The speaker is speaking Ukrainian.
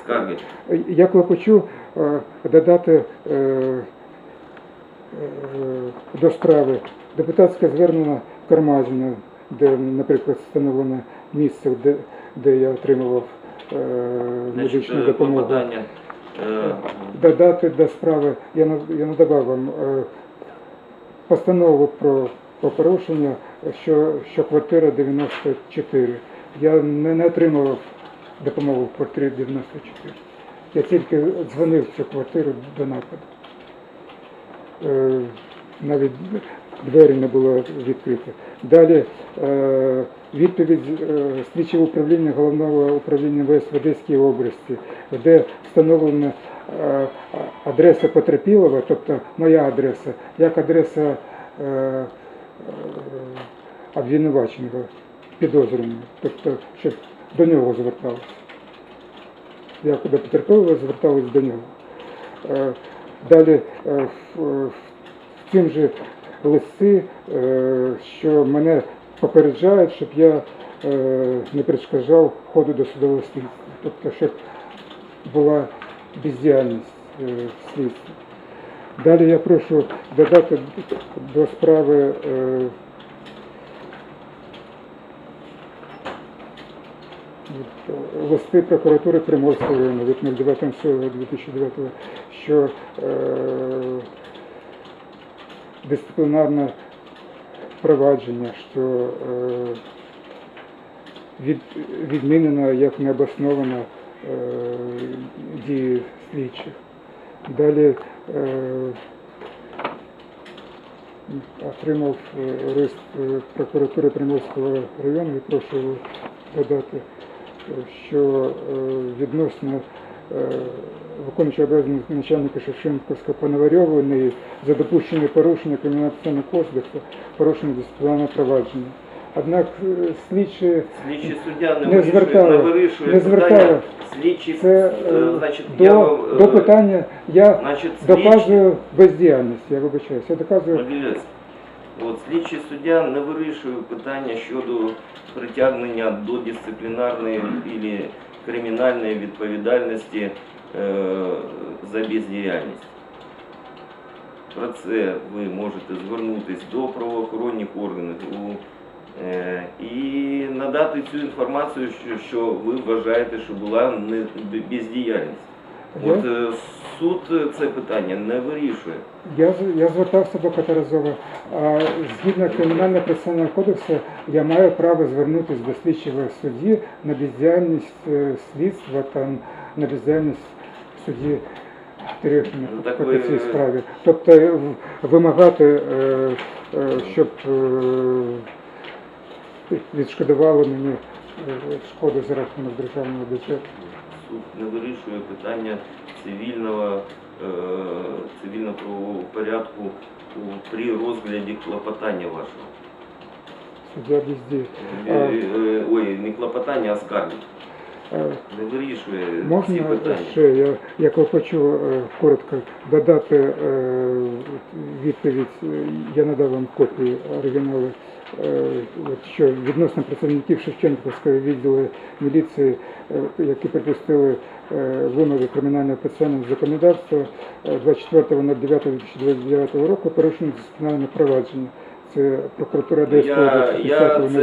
скарги. Я клопочу е, додати е, е, до справи депутатське звернення Кармазіна, де, наприклад, встановлено місце, де, де я отримував медичну допомогу. Додати до справи, я, я надавав вам постанову про, про порушення, що, що квартира 94. Я не, не отримував допомогу в квартирі 94. Я тільки дзвонив в цю квартиру до нападу. Е, навіть двері не було відкрито. Далі е, відповідь е, слідчого управління головного управління ВС в Одеській області, де встановлена адреса Потерпілова, тобто моя адреса, як адреса обвинуваченого, підозрюваного, тобто, щоб до нього зверталися. Я куди потерпілого зверталась до нього. Е, Далі е, в, цим же листи, е, що мене попереджають, щоб я не перешкоджав ходу до судового слідства. Тобто, щоб була бездіяльність слідства. Далі я прошу додати до справи листи прокуратури Приморського району від 09.07.2009, що е, дисциплінарне провадження, що е, від, відмінено як необосновано е, дії слідчих. Далі отримав лист прокуратури Приморського району і прошу додати, що е, відносно е, виконуючого обов'язки начальника Шевченківського Пономарьової за допущення порушення кримінального кодексу, порушення дисциплінарного провадження. Однак е, слідчі суддя не, Не вирішує, звертали, не вирішує не звертали. Слідчий, це значить, до, я до питання я значить, доказую бездіяльність, я вибачаюся, я доказую Валерій, От слідчий суддя не вирішує питання щодо притягнення до дисциплінарної або кримінальної відповідальності е, за бездіяльність. Про це ви можете звернутися до правоохоронних органів у, е, і надати цю інформацію, що, що ви вважаєте, що була не бездіяльність. От е, суд е, це питання не вирішує. Я, з- я звертався до Катеразова. А згідно кримінального процесуального кодексу я маю право звернутися до слідчого судді на бездіяльність е, слідства та на бездіяльність судді Терехіна Ну, так по ви- цій справі. Тобто е, в- вимагати, е, е, щоб е, відшкодували мені е, шкоду за рахунок державного бюджету. Суд не вирішує питання цивільного, е, цивільно-правового порядку при розгляді клопотання вашого. Суддя бездіє. Е, е, Ой, не клопотання, а скарги. Е, Не вирішує ці Можна питання. ще я, я хочу е, коротко додати е, відповідь. Е, Я надав вам копії оригіналу. е, що відносно працівників Шевченківського відділу міліції, е, які припустили вимоги кримінального процесуального законодавства е, 24.09.2029 року порушено дисциплінарне провадження. Це прокуратура Одеської Я, області